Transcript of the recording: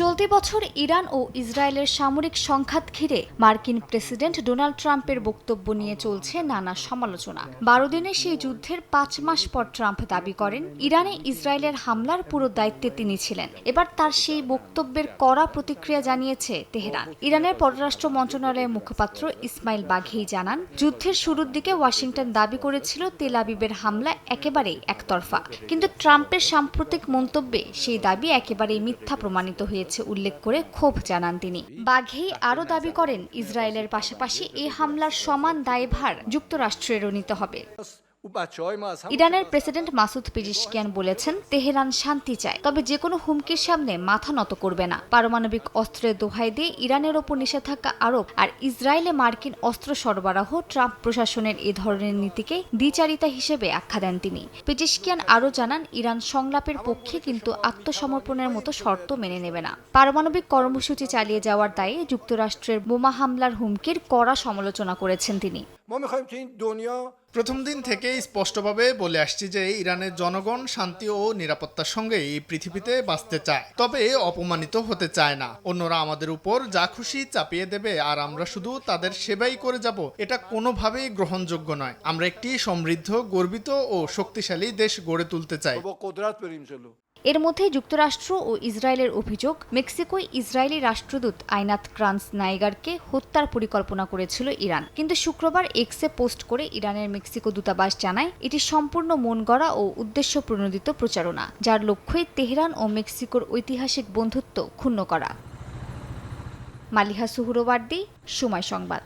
চলতি বছর ইরান ও ইসরায়েলের সামরিক সংঘাত ঘিরে মার্কিন প্রেসিডেন্ট ডোনাল্ড ট্রাম্পের বক্তব্য নিয়ে চলছে নানা সমালোচনা। বারো দিনের সেই যুদ্ধের পাঁচ মাস পর ট্রাম্প দাবি করেন, ইরানে ইসরায়েলের হামলার পুরো দায়িত্বে তিনি ছিলেন। এবার তার সেই বক্তব্যের কড়া প্রতিক্রিয়া জানিয়েছে তেহরান। ইরানের পররাষ্ট্র মন্ত্রণালয়ের মুখপাত্র ইসমাইল বাঘেই জানান, যুদ্ধের শুরুর দিকে ওয়াশিংটন দাবি করেছিল তেল আবিবের হামলা একেবারেই একতরফা। কিন্তু ট্রাম্পের সাম্প্রতিক মন্তব্যে সেই দাবি একেবারেই মিথ্যা প্রমাণিত হয়েছে। উল্লেখ করে ক্ষোভ জানান তিনি। বাঘেই আরও দাবি করেন, ইসরায়েলের পাশাপাশি এ হামলার সমান দায়ভার যুক্তরাষ্ট্রেরও নিতে হবে। ইরানের প্রেসিডেন্ট মাসুদ পিরিশকিয়ান বলেছেন তেহরান শান্তি চায় তবে যে কোনো হুমকির সামনে মাথা নত করবে না। পারমাণবিক অস্ত্রের দোহাই দিয়ে ইরানের ওপর নিষেধাজ্ঞা আরোপ আর ইসরায়েলে মার্কিন অস্ত্র সরবরাহ ট্রাম্প প্রশাসনের এ ধরনের নীতিকে দ্বিচারিতা হিসেবে আখ্যা দেন তিনি। পিটিশকিয়ান আরও জানান ইরান সংলাপের পক্ষে কিন্তু আত্মসমর্পণের মতো শর্ত মেনে নেবে না। পারমাণবিক কর্মসূচি চালিয়ে যাওয়ার দায়ে যুক্তরাষ্ট্রের বোমা হামলার হুমকির কড়া সমালোচনা করেছেন তিনি। প্রথম দিন থেকেই স্পষ্টভাবে বলে আসছি যে ইরানের জনগণ শান্তি ও নিরাপত্তার সঙ্গে এই পৃথিবীতে বাঁচতে চায়। তবে অপমানিত হতে চায় না। অন্যরা আমাদের উপর যা খুশি চাপিয়ে দেবে আর আমরা শুধু তাদের সেবাই করে যাব, এটা কোনোভাবেই গ্রহণযোগ্য নয়। আমরা একটি সমৃদ্ধ, গর্বিত ও শক্তিশালী দেশ গড়ে তুলতে চাই। এর মধ্যে যুক্তরাষ্ট্র ও ইসরায়েলের অভিযোগ, মেক্সিকোয় ইসরায়েলি রাষ্ট্রদূত আইনাত ক্রান্স নাইগারকে হত্যার পরিকল্পনা করেছিল ইরান। কিন্তু শুক্রবার এক্সে পোস্ট করে ইরানের মেক্সিকো দূতাবাস জানায়, এটি সম্পূর্ণ মন গড়া ও উদ্দেশ্য প্রণোদিত প্রচারণা, যার লক্ষ্যই তেহরান ও মেক্সিকোর ঐতিহাসিক বন্ধুত্ব ক্ষুণ্ণ করা। মালিহা সুহুরওয়ার্দি, সময় সংবাদ।